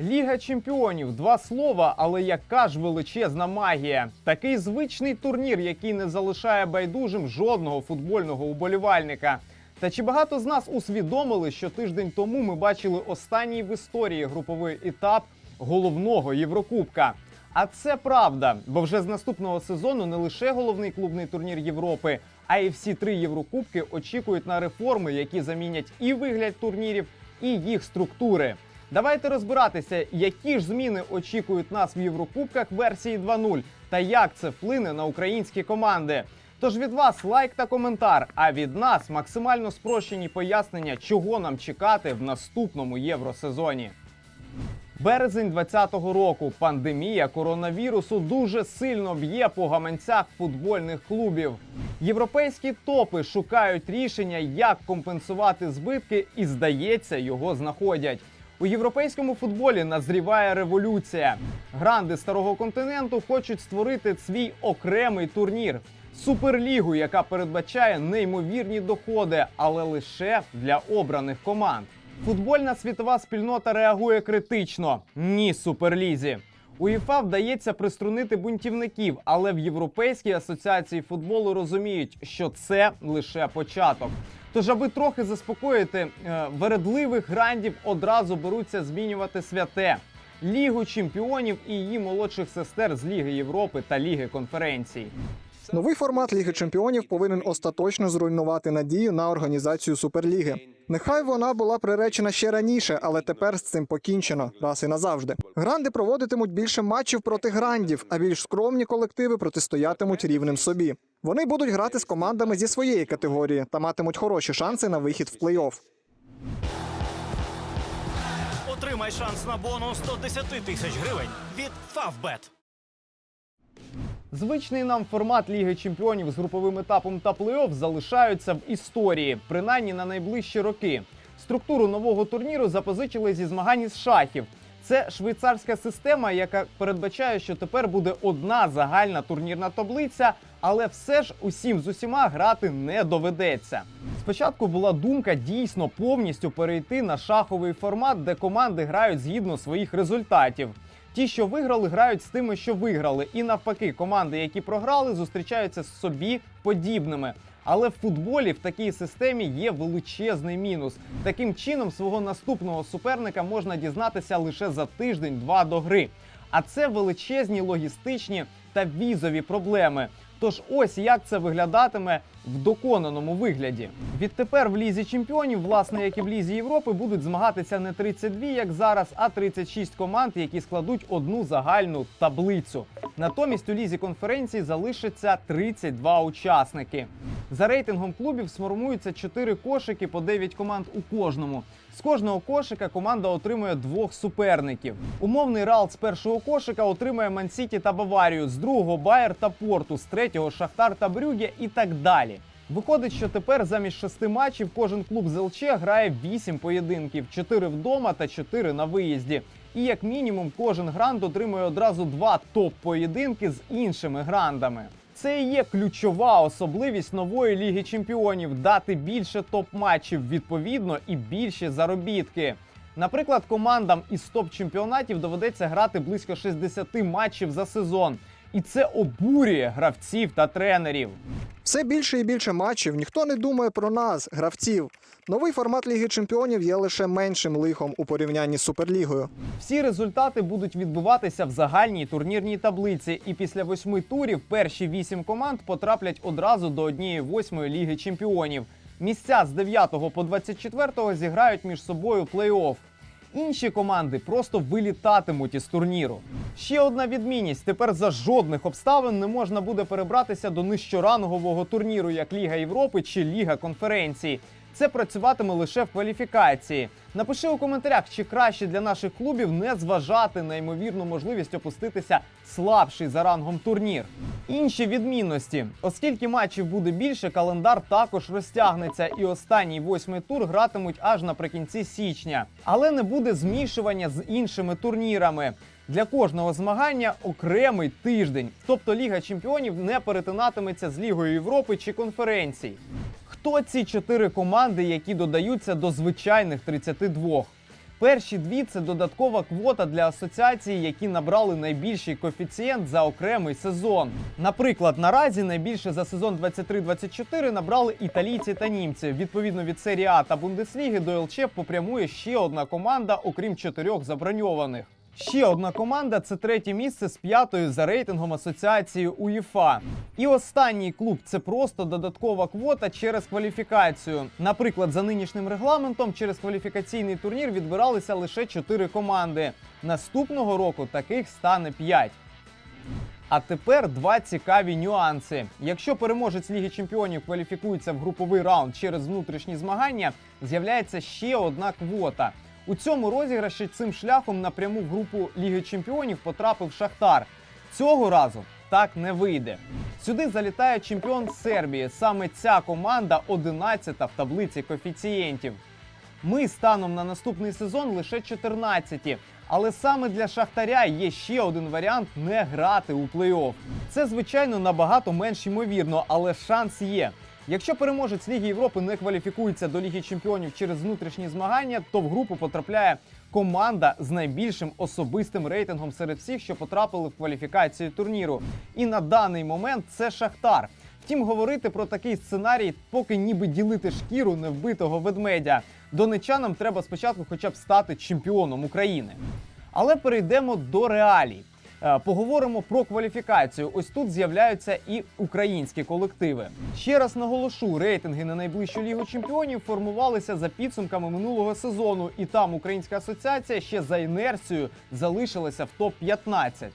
Ліга чемпіонів два слова, але яка ж величезна магія. Такий звичний турнір, який не залишає байдужим жодного футбольного уболівальника. Та чи багато з нас усвідомили, що тиждень тому ми бачили останній в історії груповий етап головного Єврокубка? А це правда, бо вже з наступного сезону не лише головний клубний турнір Європи, а й всі три Єврокубки очікують на реформи, які замінять і вигляд турнірів, і їх структури. Давайте розбиратися, які ж зміни очікують нас в Єврокубках версії 2.0 та як це вплине на українські команди. Тож від вас лайк та коментар, а від нас максимально спрощені пояснення, чого нам чекати в наступному євросезоні. Березень 2020 року пандемія коронавірусу дуже сильно б'є по гаманцях футбольних клубів. Європейські топи шукають рішення, як компенсувати збитки, і здається, його знаходять. У європейському футболі назріває революція. Гранди старого континенту хочуть створити свій окремий турнір суперлігу, яка передбачає неймовірні доходи, але лише для обраних команд. Футбольна світова спільнота реагує критично. Ні, суперлізі. УЄФА вдається приструнити бунтівників, але в Європейській асоціації футболу розуміють, що це лише початок. Тож, аби трохи заспокоїти е, вередливих грандів, одразу беруться змінювати святе Лігу чемпіонів і її молодших сестер з Ліги Європи та Ліги конференцій. Новий формат Ліги Чемпіонів повинен остаточно зруйнувати надію на організацію Суперліги. Нехай вона була приречена ще раніше, але тепер з цим покінчено раз і назавжди. Гранди проводитимуть більше матчів проти грандів, а більш скромні колективи протистоятимуть рівним собі. Вони будуть грати з командами зі своєї категорії та матимуть хороші шанси на вихід в плей-офф. Отримай шанс на бонус 110 тисяч гривень від Favbet. Звичний нам формат Ліги Чемпіонів з груповим етапом та плей-офф залишаються в історії, принаймні на найближчі роки. Структуру нового турніру запозичили зі змагань із шахів. Це швейцарська система, яка передбачає, що тепер буде одна загальна турнірна таблиця, але все ж усім з усіма грати не доведеться. Спочатку була думка дійсно повністю перейти на шаховий формат, де команди грають згідно своїх результатів. Ті, що виграли, грають з тими, що виграли, і навпаки, команди, які програли, зустрічаються з собі подібними. Але в футболі в такій системі є величезний мінус. Таким чином, свого наступного суперника можна дізнатися лише за тиждень-два до гри. А це величезні логістичні та візові проблеми. Тож ось як це виглядатиме в доконаному вигляді. Відтепер в лізі чемпіонів, власне, як і в лізі Європи, будуть змагатися не 32, як зараз, а 36 команд, які складуть одну загальну таблицю. Натомість у лізі конференції залишиться 32 учасники. За рейтингом клубів сформуються 4 кошики по 9 команд у кожному. З кожного кошика команда отримує двох суперників. Умовний рал з першого кошика отримує Мансіті та Баварію, з другого Байер та Порту, з третього Шахтар та Брюгге і так далі. Виходить, що тепер замість шести матчів кожен клуб з ЛЧ грає 8 поєдинків: 4 вдома та 4 на виїзді. І як мінімум кожен гранд отримує одразу два топ-поєдинки з іншими грандами. Це і є ключова особливість нової ліги чемпіонів дати більше топ-матчів відповідно і більші заробітки. Наприклад, командам із топ-чемпіонатів доведеться грати близько 60 матчів за сезон. І це обурює гравців та тренерів. Все більше і більше матчів. Ніхто не думає про нас, гравців. Новий формат Ліги Чемпіонів є лише меншим лихом у порівнянні з Суперлігою. Всі результати будуть відбуватися в загальній турнірній таблиці, і після восьми турів перші вісім команд потраплять одразу до однієї восьмої ліги чемпіонів. Місця з 9 по 24 зіграють між собою плей-офф. Інші команди просто вилітатимуть із турніру. Ще одна відмінність: тепер за жодних обставин не можна буде перебратися до нижчорангового турніру, як Ліга Європи чи Ліга конференцій. Це працюватиме лише в кваліфікації. Напиши у коментарях, чи краще для наших клубів не зважати на ймовірну можливість опуститися слабший за рангом турнір. Інші відмінності, оскільки матчів буде більше, календар також розтягнеться, і останній восьмий тур гратимуть аж наприкінці січня. Але не буде змішування з іншими турнірами. Для кожного змагання окремий тиждень, тобто Ліга Чемпіонів не перетинатиметься з Лігою Європи чи конференцій. Хто ці чотири команди, які додаються до звичайних 32? Перші дві це додаткова квота для асоціацій, які набрали найбільший коефіцієнт за окремий сезон. Наприклад, наразі найбільше за сезон 23-24 набрали італійці та німці. Відповідно від серії А та Бундесліги до ЛЧ попрямує ще одна команда, окрім чотирьох заброньованих. Ще одна команда це третє місце з п'ятою за рейтингом асоціації УЄФА. І останній клуб це просто додаткова квота через кваліфікацію. Наприклад, за нинішнім регламентом через кваліфікаційний турнір відбиралися лише чотири команди. Наступного року таких стане п'ять. А тепер два цікаві нюанси. Якщо переможець Ліги Чемпіонів кваліфікується в груповий раунд через внутрішні змагання, з'являється ще одна квота. У цьому розіграші цим шляхом напряму в групу Ліги Чемпіонів потрапив Шахтар. Цього разу так не вийде. Сюди залітає чемпіон Сербії. Саме ця команда 11-та в таблиці коефіцієнтів. Ми станом на наступний сезон лише 14-ті. Але саме для Шахтаря є ще один варіант не грати у плей-офф. Це, звичайно, набагато менш ймовірно, але шанс є. Якщо переможець Ліги Європи не кваліфікується до Ліги Чемпіонів через внутрішні змагання, то в групу потрапляє команда з найбільшим особистим рейтингом серед всіх, що потрапили в кваліфікацію турніру. І на даний момент це Шахтар. Втім, говорити про такий сценарій, поки ніби ділити шкіру невбитого ведмедя. Донечанам треба спочатку хоча б стати чемпіоном України. Але перейдемо до реалій. Е, Поговоримо про кваліфікацію. Ось тут з'являються і українські колективи. Ще раз наголошу, рейтинги на найближчу лігу чемпіонів формувалися за підсумками минулого сезону, і там українська асоціація ще за інерцією залишилася в топ 15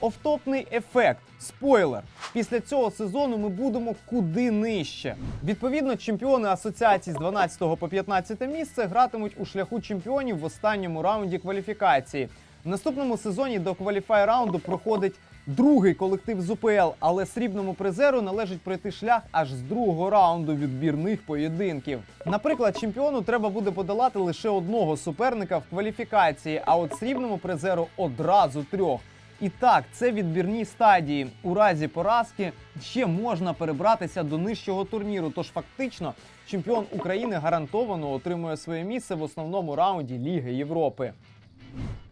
Офтопний ефект, спойлер. Після цього сезону ми будемо куди нижче. Відповідно, чемпіони асоціації з 12 по 15 місце гратимуть у шляху чемпіонів в останньому раунді кваліфікації. Наступному сезоні до кваліфай раунду проходить другий колектив з УПЛ, але срібному призеру належить пройти шлях аж з другого раунду відбірних поєдинків. Наприклад, чемпіону треба буде подолати лише одного суперника в кваліфікації, а от срібному призеру одразу трьох. І так, це відбірні стадії. У разі поразки ще можна перебратися до нижчого турніру. Тож фактично чемпіон України гарантовано отримує своє місце в основному раунді Ліги Європи.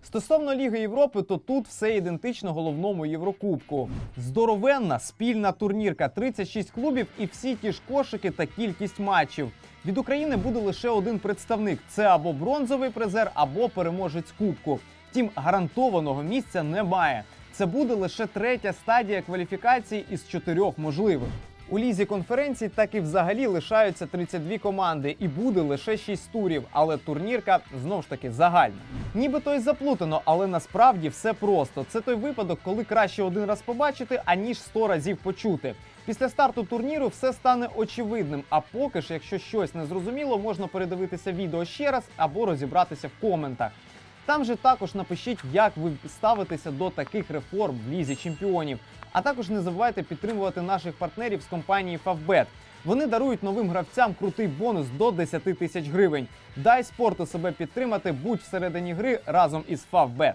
Стосовно Ліги Європи, то тут все ідентично головному Єврокубку. Здоровенна спільна турнірка, 36 клубів і всі ті ж кошики та кількість матчів. Від України буде лише один представник: це або бронзовий призер, або переможець кубку. Втім, гарантованого місця немає. Це буде лише третя стадія кваліфікації із чотирьох можливих. У лізі конференцій так і взагалі лишаються 32 команди, і буде лише 6 турів, але турнірка знов ж таки загальна. Нібито й заплутано, але насправді все просто. Це той випадок, коли краще один раз побачити, аніж 100 разів почути. Після старту турніру все стане очевидним. А поки ж, якщо щось не зрозуміло, можна передивитися відео ще раз або розібратися в коментах. Там же також напишіть, як ви ставитеся до таких реформ в лізі чемпіонів. А також не забувайте підтримувати наших партнерів з компанії Favbet. Вони дарують новим гравцям крутий бонус до 10 тисяч гривень. Дай спорту себе підтримати, будь всередині гри разом із Favbet.